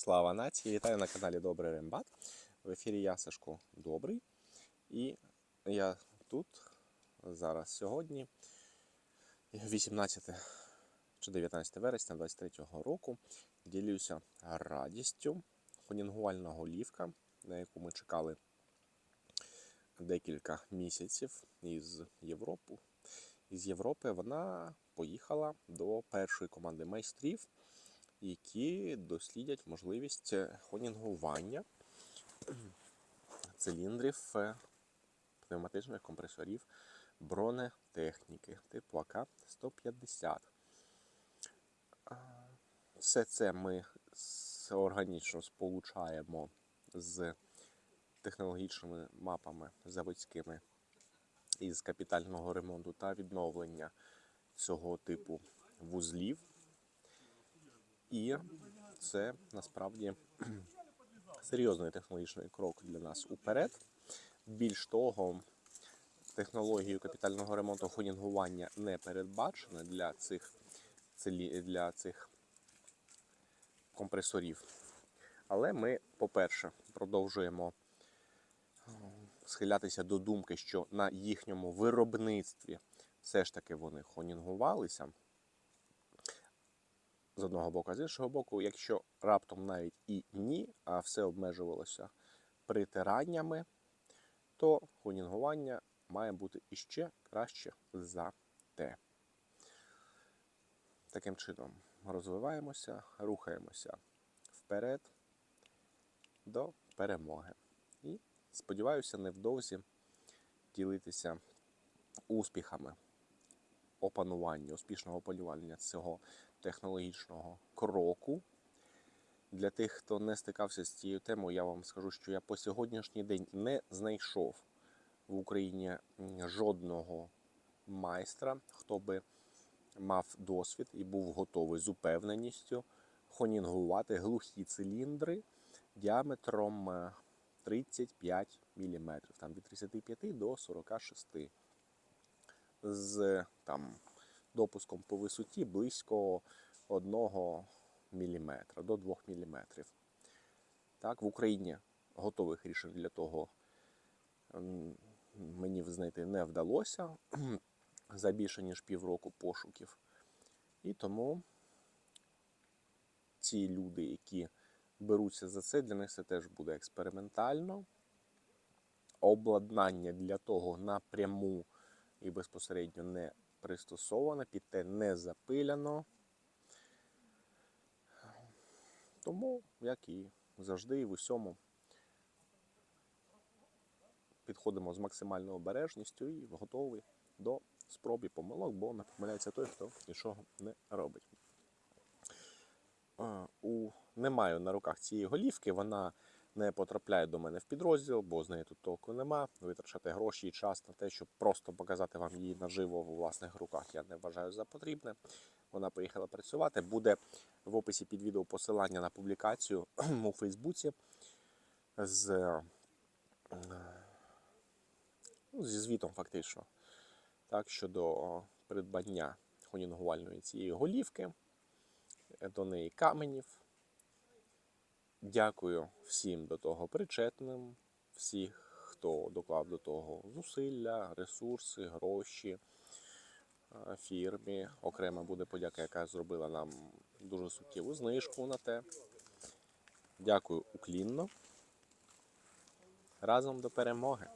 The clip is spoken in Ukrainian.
Слава нації! Вітаю на каналі Добрий Рембат. В ефірі я Сашко Добрий. І я тут зараз сьогодні, 18 чи 19 вересня 23 року, ділюся радістю хонінгувальна голівка, на яку ми чекали декілька місяців із Європи. Із Європи вона поїхала до першої команди майстрів які дослідять можливість хонінгування циліндрів е, пневматичних компресорів бронетехніки типу АК-150. Все це ми органічно сполучаємо з технологічними мапами заводськими із капітального ремонту та відновлення цього типу вузлів. І це насправді серйозний технологічний крок для нас уперед. Більш того, технологією капітального ремонту хонінгування не передбачено для цих, для цих компресорів. Але ми, по-перше, продовжуємо е, схилятися до думки, що на їхньому виробництві все ж таки вони хонінгувалися з одного боку, а з іншого боку, якщо раптом навіть і ні, а все обмежувалося притираннями, то хонінгування має бути іще краще за те. Таким чином розвиваємося, рухаємося вперед до перемоги. І сподіваюся, невдовзі ділитися успіхами опанування, успішного опанування цього технологічного кроку. Для тих, хто не стикався з цією темою, я вам скажу, що я по сьогоднішній день не знайшов в Україні жодного майстра, хто би мав досвід і був готовий з упевненістю хонінгувати глухі циліндри діаметром е, 35 мм, там від 35 до 46 з там допуском по висоті близько 1 мм до 2 мм. Так, в Україні готових рішень для того мені знайти не вдалося за більше ніж півроку пошуків. І тому ці люди, які беруться за це, для них це теж буде експериментально. Обладнання для того напряму і безпосередньо не пристосовано, під те не запиляно. Тому, як і завжди, і в усьому підходимо з максимальною обережністю і готові до спроб помилок, бо не помиляється той, хто нічого не робить. У... Не маю на руках цієї голівки, вона не потрапляє до мене в підрозділ, бо з неї тут толку нема. Витрачати гроші і час на те, щоб просто показати вам її наживо у власних руках, я не вважаю за потрібне. Вона поїхала працювати. Буде в описі під відео посилання на публікацію у Фейсбуці з, е, ну, зі звітом, фактично, так, щодо придбання хонінгувальної цієї голівки, до неї каменів. Дякую всім до того причетним, всіх, хто доклав до того зусилля, ресурси, гроші е, фірмі. Окрема буде подяка, яка зробила нам дуже суттєву знижку на те. Дякую уклінно. Разом до перемоги.